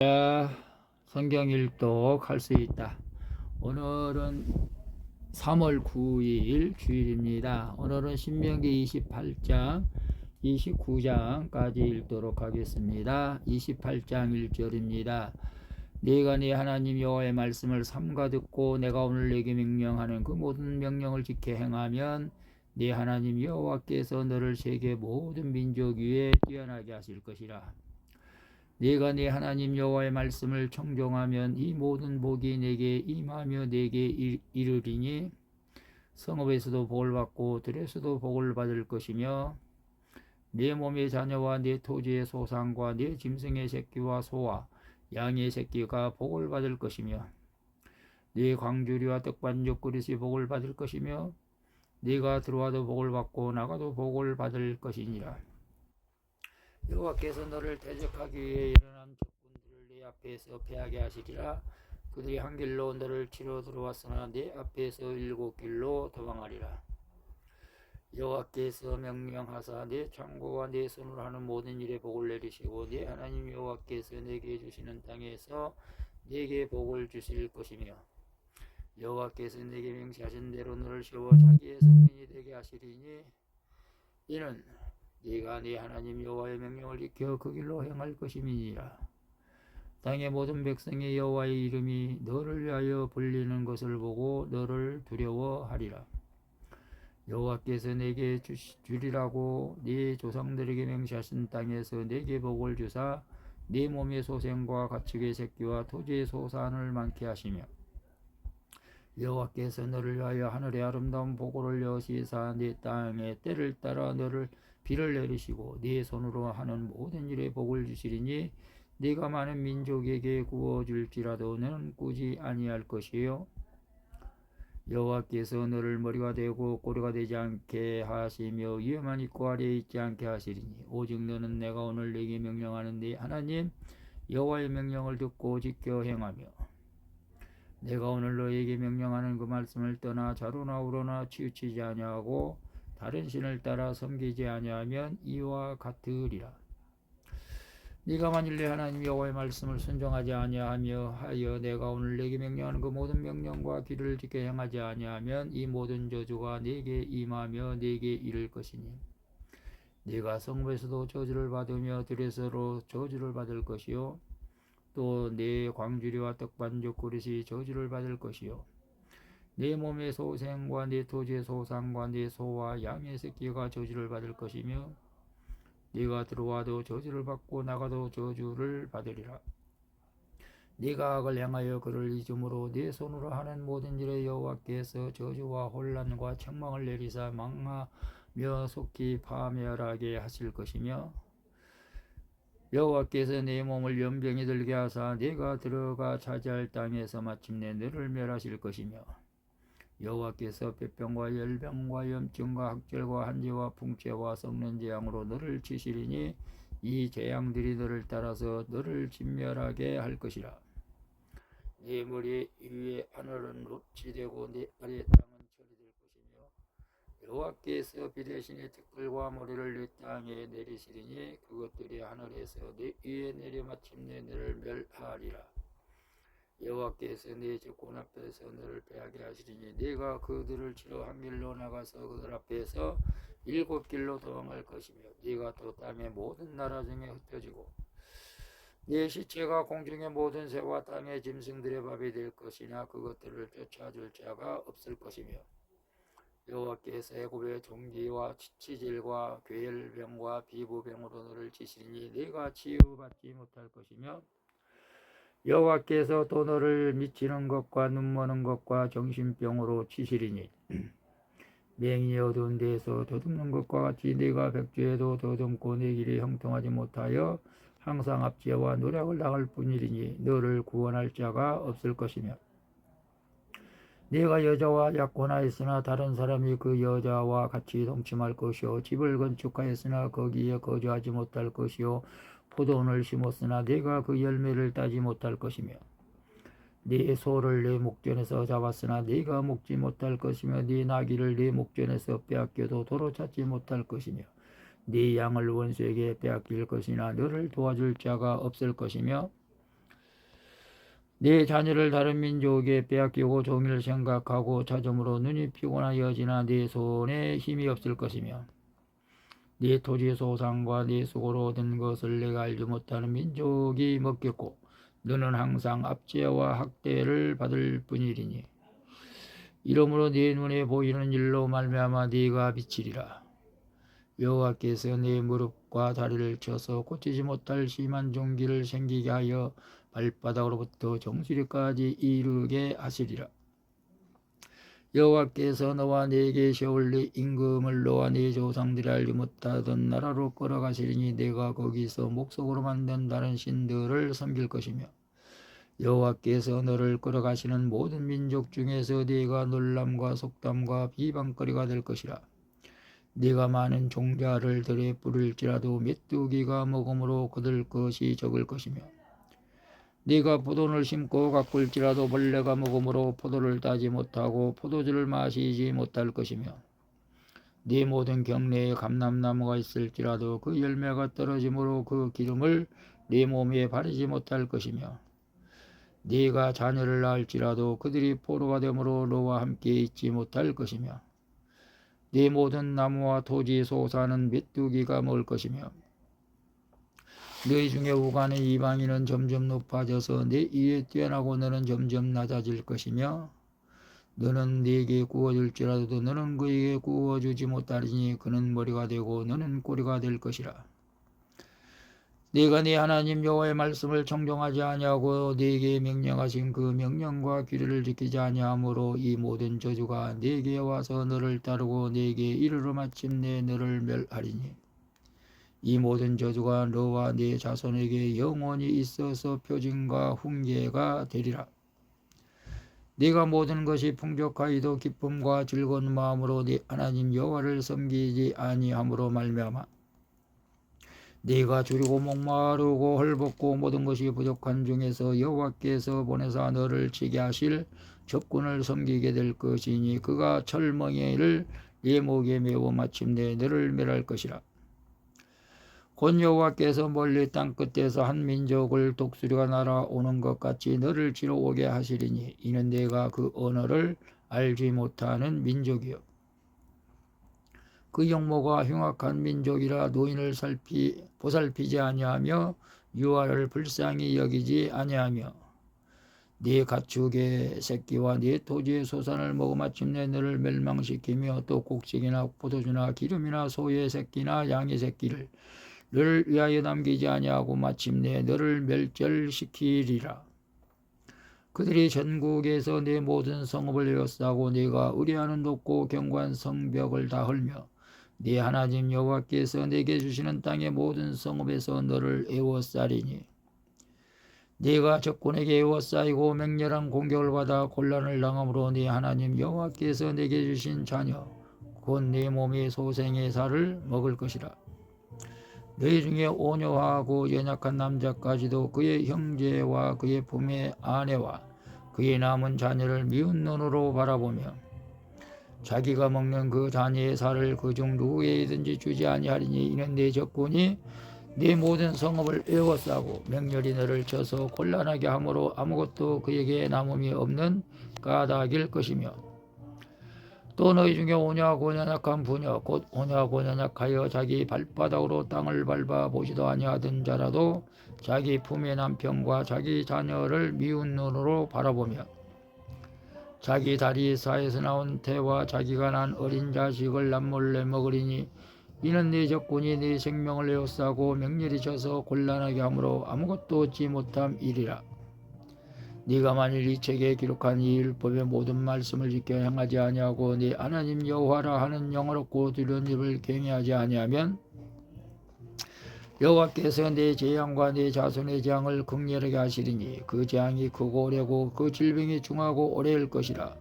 자, 성경 일독 할 수 있다. 오늘은 3월 9일 주일입니다. 오늘은 신명기 28장, 29장까지 읽도록 하겠습니다. 28장 1절입니다. 네가 네 하나님 여호와의 말씀을 삼가 듣고 내가 오늘 내게 명령하는 그 모든 명령을 지켜 행하면 네 하나님 여호와께서 너를 세계 모든 민족 위에 뛰어나게 하실 것이라. 네가 네 하나님 여호와의 말씀을 청종하면 이 모든 복이 내게 임하며 내게 이- 이르리니 성읍에서도 복을 받고 들에서도 복을 받을 것이며 네 몸의 자녀와 네 토지의 소상과 네 짐승의 새끼와 소와 양의 새끼가 복을 받을 것이며 네 광주리와 떡반죽 그릇이 복을 받을 것이며 네가 들어와도 복을 받고 나가도 복을 받을 것이니라. 여호와께서 너를 대적하기 위해 일어난 적군들을 네 앞에서 패하게 하시리라. 그들이 한 길로 너를 치러 들어왔으나 네 앞에서 일곱 길로 도망하리라. 여호와께서 명령하사 네 창고와 네 손으로 하는 모든 일에 복을 내리시고 네 하나님 여호와께서 내게 주시는 땅에서 내게 복을 주실 것이며 여호와께서 내게 명시하신 대로 너를 세워 자기의 성민이 되게 하시리니 이는 네가 네 하나님 여호와의 명령을 지켜 그 길로 행할 것임이니라. 땅의 모든 백성의 여호와의 이름이 너를 위하여 불리는 것을 보고 너를 두려워하리라. 여호와께서 내게 주시, 주리라고 네 조상들에게 명시하신 땅에서 내게 복을 주사 네 몸의 소생과 가축의 새끼와 토지의 소산을 많게 하시며 여호와께서 너를 위하여 하늘의 아름다운 복을 여시사 네 땅의 때를 따라 너를 비를 내리시고 네 손으로 하는 모든 일에 복을 주시리니 네가 많은 민족에게 구워 줄지라도 너는 꾸지 아니할 것이요. 여호와께서 너를 머리가 되고 꼬리가 되지 않게 하시며 위에만 있고 아래에 있지 않게 하시리니 오직 너는 내가 오늘 네게 명령하는 네 하나님 여호와의 명령을 듣고 지켜 행하며 내가 오늘 너에게 명령하는 그 말씀을 떠나 자로나 우로나 치우치지 아니하고 다른 신을 따라 섬기지 아니하면 이와 같으리라. 네가 만일 내 하나님 여호와의 말씀을 순종하지 아니하며 하여 내가 오늘 내게 명령하는 그 모든 명령과 길을 지켜 행하지 아니하면 이 모든 저주가 네게 임하며 네게 이를 것이니 네가 성읍에서도 저주를 받으며 들에서로 저주를 받을 것이요 또내 광주리와 떡반죽 그릇이 저주를 받을 것이요 내 몸의 소생과 내 토지의 소상과 내 소와 양의 새끼가 저주를 받을 것이며 네가 들어와도 저주를 받고 나가도 저주를 받으리라. 네가 악을 행하여 그를 잊음으로 네 손으로 하는 모든 일에 여호와께서 저주와 혼란과 책망을 내리사 망하며 속히 파멸하게 하실 것이며 여호와께서 네 몸을 연병이 들게 하사 네가 들어가 차지할 땅에서 마침내 너를 멸하실 것이며 여호와께서 폐병과 열병과 염증과 학절과 한지와 풍채와 썩는 재앙으로 너를 치시리니 이 재앙들이 너를 따라서 너를 진멸하게 할 것이라. 네 머리 위에 하늘은 롭지 되고 네 아래 땅은 철이 될 것이며 여호와께서 비 대신에 특불과 머리를 네 땅에 내리시리니 그것들이 하늘에서 네 위에 내려 마침내 너를 멸하리라. 여호와께서 네 적군 앞에서 너를 패하게 하시리니 네가 그들을 치러 한 길로 나가서 그들 앞에서 일곱 길로 도망할 것이며 네가 또 땅의 모든 나라 중에 흩어지고 네 시체가 공중의 모든 새와 땅의 짐승들의 밥이 될 것이나 그것들을 쫓아줄 자가 없을 것이며 여호와께서 애굽의 종기와 치질과 괴혈병과 비부병으로 너를 치시니 네가 치유받지 못할 것이며 여호와께서 또 너를 미치는 것과 눈머는 것과 정신병으로 치시리니 맹인이 어두운 데에서 더듬는 것과 같이 네가 백주에도 더듬고 내 길이 형통하지 못하여 항상 압제와 노력을 당할 뿐이리니 너를 구원할 자가 없을 것이며 네가 여자와 약혼하였으나 다른 사람이 그 여자와 같이 동침할 것이요 집을 건축하였으나 거기에 거주하지 못할 것이요 포도원을 심었으나 네가 그 열매를 따지 못할 것이며 네 소를 네 목전에서 잡았으나 네가 먹지 못할 것이며 네 나귀를 네 목전에서 빼앗겨도 도로 찾지 못할 것이며 네 양을 원수에게 빼앗길 것이나 너를 도와줄 자가 없을 것이며 내 자녀를 다른 민족에 빼앗기고 종일 생각하고 찾음으로 눈이 피곤하여지나 내 손에 힘이 없을 것이며 네 토지 소상과 네 수고로 얻은 것을 내가 알지 못하는 민족이 먹겠고 너는 항상 압제와 학대를 받을 뿐이리니. 이러므로 네 눈에 보이는 일로 말미암아 네가 비치리라. 여호와께서 네 무릎과 다리를 쳐서 고치지 못할 심한 종기를 생기게 하여 발바닥으로부터 정수리까지 이르게 하시리라 여호와께서 너와 내게 세울리 임금을 너와 네 조상들이 알지 못하던 나라로 끌어가시리니 내가 거기서 목석으로 만든 다른 신들을 섬길 것이며 여호와께서 너를 끌어가시는 모든 민족 중에서 네가 놀람과 속담과 비방거리가 될 것이라. 네가 많은 종자를 들에 뿌릴지라도 메뚜기가 먹음으로 그들 것이 적을 것이며 네가 포도를 심고 가꿀지라도 벌레가 먹음으로 포도를 따지 못하고 포도주를 마시지 못할 것이며 네 모든 경내에 감람나무가 있을지라도 그 열매가 떨어짐으로 그 기름을 네 몸에 바르지 못할 것이며 네가 자녀를 낳을지라도 그들이 포로가 되므로 너와 함께 있지 못할 것이며 네 모든 나무와 토지 소사는 메뚜기가 먹을 것이며 너희 중에 우가는 이방인은 점점 높아져서 내 위에 뛰어나고 너는 점점 낮아질 것이며 너는 네게 구워줄지라도 너는 그에게 구워주지 못하리니 그는 머리가 되고 너는 꼬리가 될 것이라. 네가 네 하나님 여호와의 말씀을 청종하지 아니하고 네게 명령하신 그 명령과 규례를 지키지 아니하므로 이 모든 저주가 네게 와서 너를 따르고 네게 이르러 마침내 너를 멸하리니 이 모든 저주가 너와 네 자손에게 영원히 있어서 표징과 훈계가 되리라. 네가 모든 것이 풍족하이도 기쁨과 즐거운 마음으로 네 하나님 여호와를 섬기지 아니함으로 말미암아 네가 줄이고 목마르고 헐벗고 모든 것이 부족한 중에서 여호와께서 보내사 너를 치게 하실 적군을 섬기게 될 것이니 그가 철멍이를 네 목에 메워 마침내 너를 멸할 것이라. 곧 여호와께서 멀리 땅 끝에서 한 민족을 독수리가 날아오는 것 같이 너를 치러 오게 하시리니 이는 내가 그 언어를 알지 못하는 민족이요. 그 영모가 흉악한 민족이라 노인을 살피 보살피지 아니하며 유아를 불쌍히 여기지 아니하며 네 가축의 새끼와 네 토지의 소산을 먹어 마침내 너를 멸망시키며 또 곡식이나 포도주나 기름이나 소의 새끼나 양의 새끼를 너를 위하여 남기지 아니하고 마침내 너를 멸절시키리라. 그들이 전국에서 내 모든 성읍을 에워싸고 네가 의뢰하는 높고 견고한 성벽을 다 헐며 네 하나님 여호와께서 내게 주시는 땅의 모든 성읍에서 너를 에워싸리니 네가 적군에게 에워싸이고 맹렬한 공격을 받아 곤란을 당함으로 네 하나님 여호와께서 내게 주신 자녀 곧 네 몸의 소생의 살을 먹을 것이라. 너희 중에 온유하고 연약한 남자까지도 그의 형제와 그의 부의 아내와 그의 남은 자녀를 미운 눈으로 바라보며 자기가 먹는 그 자녀의 살을 그중 누구에게든지 주지 아니하리니 이는 내 적군이 네 모든 성읍을 에워싸고 명렬히 너를 쳐서 곤란하게 함으로 아무것도 그에게 남음이 없는 까닭일 것이며 또 너희 중에 오냐고 연약한 부녀 곧 오냐고 연약하여 자기 발바닥으로 땅을 밟아 보지도 아니하던 자라도 자기 품의 남편과 자기 자녀를 미운 눈으로 바라보며 자기 다리 사이에서 나온 태와 자기가 난 어린 자식을 남몰래 먹으리니 이는 네 적군이 네 생명을 에워싸고 명렬히 져서 곤란하게 함으로 아무것도 얻지 못함 이리라. 네가 만일 이 책에 기록한 이 율법의 모든 말씀을 지켜 행하지 아니하고 네 하나님 여호와라 하는 영어롭고 두려운 입을 갱해하지 아니하면 여호와께서 내 재앙과 내 자손의 재앙을 극렬하게 하시리니 그 재앙이 크고 오래고 그 질병이 중하고 오래일 것이라.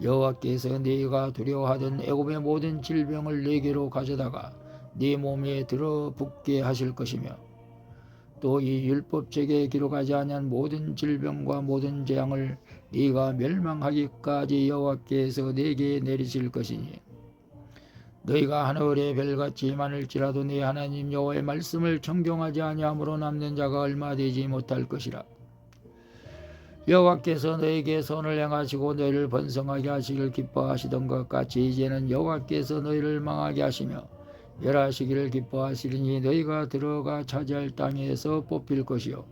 여호와께서 네가 두려워하던 애굽의 모든 질병을 네게로 가져다가 네 몸에 들어 붙게 하실 것이며 또 이 율법책에 기록하지 아니한 모든 질병과 모든 재앙을 네가 멸망하기까지 여호와께서 네게 내리실 것이니 너희가 하늘의 별같이 많을지라도 네 하나님 여호와의 말씀을 청경하지 아니함으로 남는 자가 얼마 되지 못할 것이라. 여호와께서 너에게 선을 행하시고 너희를 번성하게 하시길 기뻐하시던 것 같이 이제는 여호와께서 너희를 망하게 하시며 멸하시기를 기뻐하시리니 너희가 들어가 차지할 땅에서 뽑힐 것이요.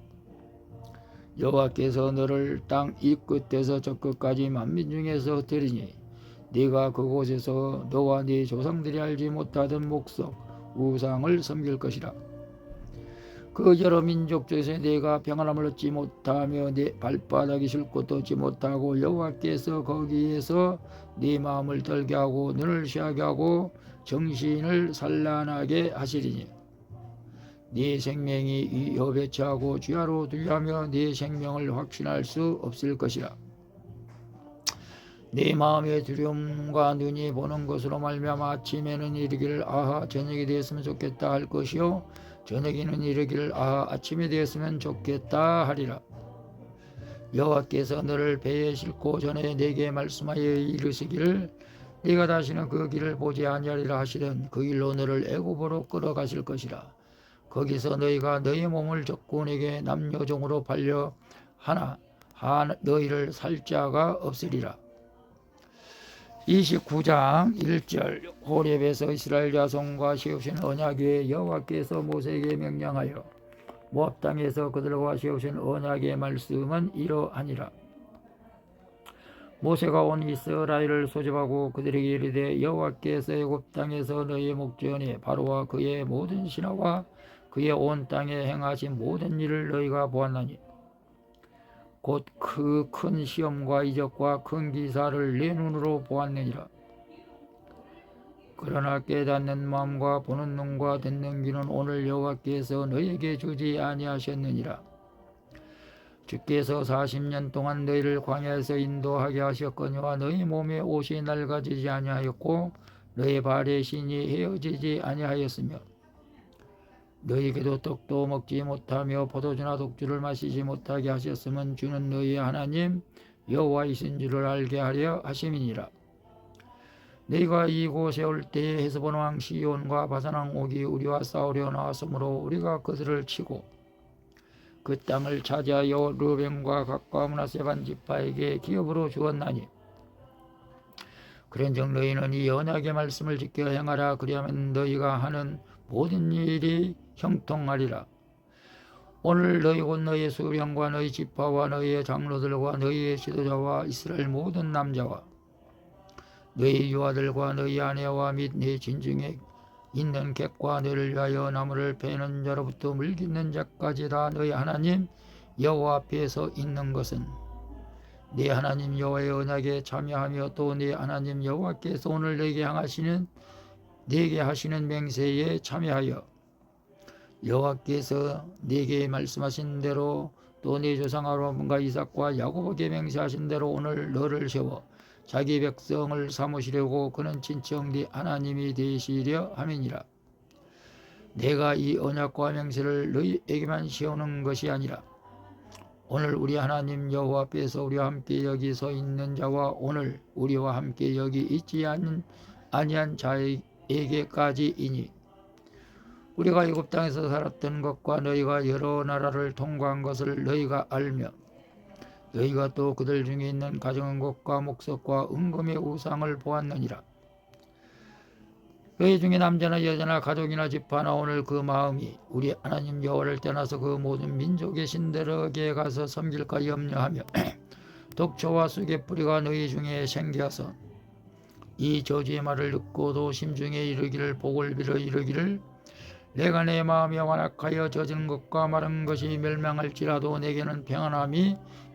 여호와께서 너를 땅 이 끝에서 저 끝까지 만민 중에서 흩으리니 네가 그곳에서 너와 네 조상들이 알지 못하던 목석 우상을 섬길 것이라. 그 여러 민족 중에서 네가 평안함을 얻지 못하며 네 발바닥이 쉴 곳도 얻지 못하고 여호와께서 거기에서 네 마음을 떨게 하고 눈을 쉬하게 하고 정신을 산란하게 하시리니 네 생명이 이 처하고 주야로 두려하며 네 생명을 확신할 수 없을 것이라. 네 마음의 두려움과 눈이 보는 것으로 말미암아 아침에는 이르기를 아하 저녁이 되었으면 좋겠다 할 것이요 저녁에는 이르기를 아하 아침이 되었으면 좋겠다 하리라. 여호와께서 너를 배에 싣고 전에 내게 말씀하여 이르시기를 네가 다시는 그 길을 보지 아니하리라 하시던 그 길로 너를 애굽으로 끌어가실 것이라. 거기서 너희가 너희 몸을 적군에게 남녀종으로 팔려 하나 하 너희를 살 자가 없으리라. 29장 1절. 호렙에서 이스라엘 자손과 세우신 언약에 여호와께서 모세에게 명령하여 모압 땅에서 그들과 세우신 언약의 말씀은 이러하니라 모세가 온 이스라엘을 소집하고 그들에게 이르되 여호와께서 애굽 땅에서 너희의 목전에 바로와 그의 모든 신하와 그의 온 땅에 행하신 모든 일을 너희가 보았나니 곧 그 큰 시험과 이적과 큰 기사를 내 눈으로 보았느니라. 그러나 깨닫는 마음과 보는 눈과 듣는 귀는 오늘 여호와께서 너희에게 주지 아니하셨느니라. 주께서 40년 동안 너희를 광야에서 인도하게 하셨거니와 너희 몸에 옷이 낡아지지 아니하였고 너희 발의 신이 헤어지지 아니하였으며 너희에게도 떡도 먹지 못하며 포도주나 독주를 마시지 못하게 하셨으면 주는 너희의 하나님 여호와이신 줄을 알게 하려 하심이니라. 너희가 이곳에 올 때에 헤스본 왕 시온과 바산 왕 옥이 우리와 싸우려 나왔으므로 우리가 그들을 치고 그 땅을 차지하여 르벤과 가까운 나세반 지파에게 기업으로 주었나니. 그런즉 너희는 이 언약의 말씀을 지켜 행하라. 그리하면 너희가 하는 모든 일이 형통하리라. 오늘 너희 곧 너희의 수령과 너희 지파와 너희의 장로들과 너희의 지도자와 이스라엘 모든 남자와 너희 유아들과 너희 아내와 및 네 진중에 있는 객과 너를 위하여 나무를 베는 자로부터 물깃는 자까지 다 너희 하나님 여호와 앞에서 있는 것은 네 하나님 여호와의 언약에 참여하며 또 네 하나님 여호와께서 오늘 내게 향하시는 내게 하시는 맹세에 참여하여 여호와께서 네게 말씀하신 대로 또 네 조상 아브라함과 이삭과 야곱에게 맹세하신 대로 오늘 너를 세워 자기 백성을 삼으시려고 그는 네 하나님이 되시려 함이니라. 내가 이 언약과 맹세를 너희에게만 세우는 것이 아니라 오늘 우리 하나님 여호와 앞에서 우리와 함께 여기 서 있는 자와 오늘 우리와 함께 여기 있지 않은 아니한 자에게까지이니 우리가 애굽 땅에서 살았던 것과 너희가 여러 나라를 통과한 것을 너희가 알며 너희가 또 그들 중에 있는 가정한 것과 목석과 은금의 우상을 보았느니라. 너희 중에 남자나 여자나 가족이나 집하나 오늘 그 마음이 우리 하나님 여호와를 떠나서 그 모든 민족의 신들에게 가서 섬길까 염려하며 독초와 쑥의 뿌리가 너희 중에 생겨서 이 저주의 말을 듣고 도 심 중에 이르기를 복을 빌어 이르기를 내가 내 마음이 완악하여 젖은 것과 마른 것이 멸망할지라도 내게는 평안함이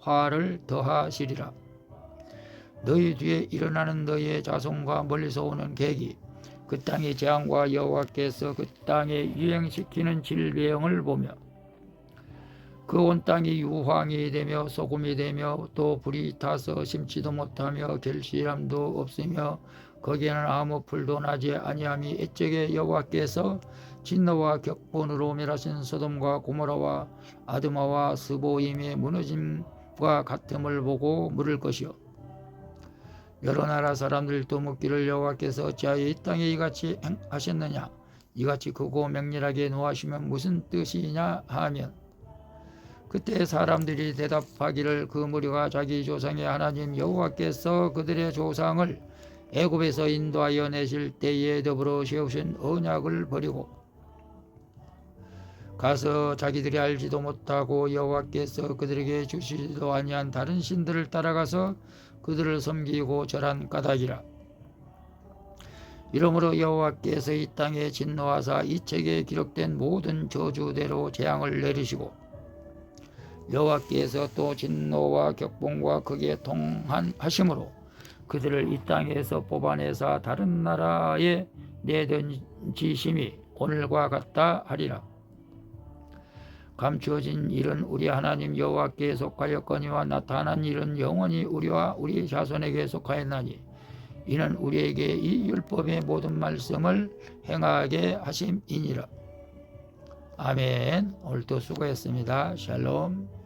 화를 더하시리라. 너희 뒤에 일어나는 너희의 자손과 멀리서 오는 객이 그 땅의 재앙과 여호와께서 그 땅에 유행시키는 질병을 보며 그 온 땅이 유황이 되며 소금이 되며 또 불이 타서 심지도 못하며 결실함도 없으며 거기에는 아무 풀도 나지 아니함이 애적에 여호와께서 진노와 격분으로 멸하신 소돔과 고모라와 아드마와 스보임의 무너짐 과 같음을 보고 물을 것이요. 여러 나라 사람들도 묻기를 여호와께서 어찌하여 이 땅에 이같이 행하셨느냐? 이같이 크고 맹렬하게 노하시면 무슨 뜻이냐 하면 그때 사람들이 대답하기를 그 무리가 자기 조상의 하나님 여호와께서 그들의 조상을 애굽에서 인도하여 내실 때에 더불어 세우신 언약을 버리고 가서 자기들이 알지도 못하고 여호와께서 그들에게 주시지도 아니한 다른 신들을 따라가서 그들을 섬기고 절한 까닭이라. 이러므로 여호와께서 이 땅에 진노하사 이 책에 기록된 모든 저주대로 재앙을 내리시고 여호와께서 또 진노와 격봉과 극에 통하심으로 그들을 이 땅에서 뽑아내사 다른 나라에 내던지심이 오늘과 같다 하리라. 감추어진 일은 우리 하나님 여호와께 속하였거니와 나타난 일은 영원히 우리와 우리 자손에게 속하였나니 이는 우리에게 이 율법의 모든 말씀을 행하게 하심이니라. 아멘. 오늘도 수고했습니다. 샬롬.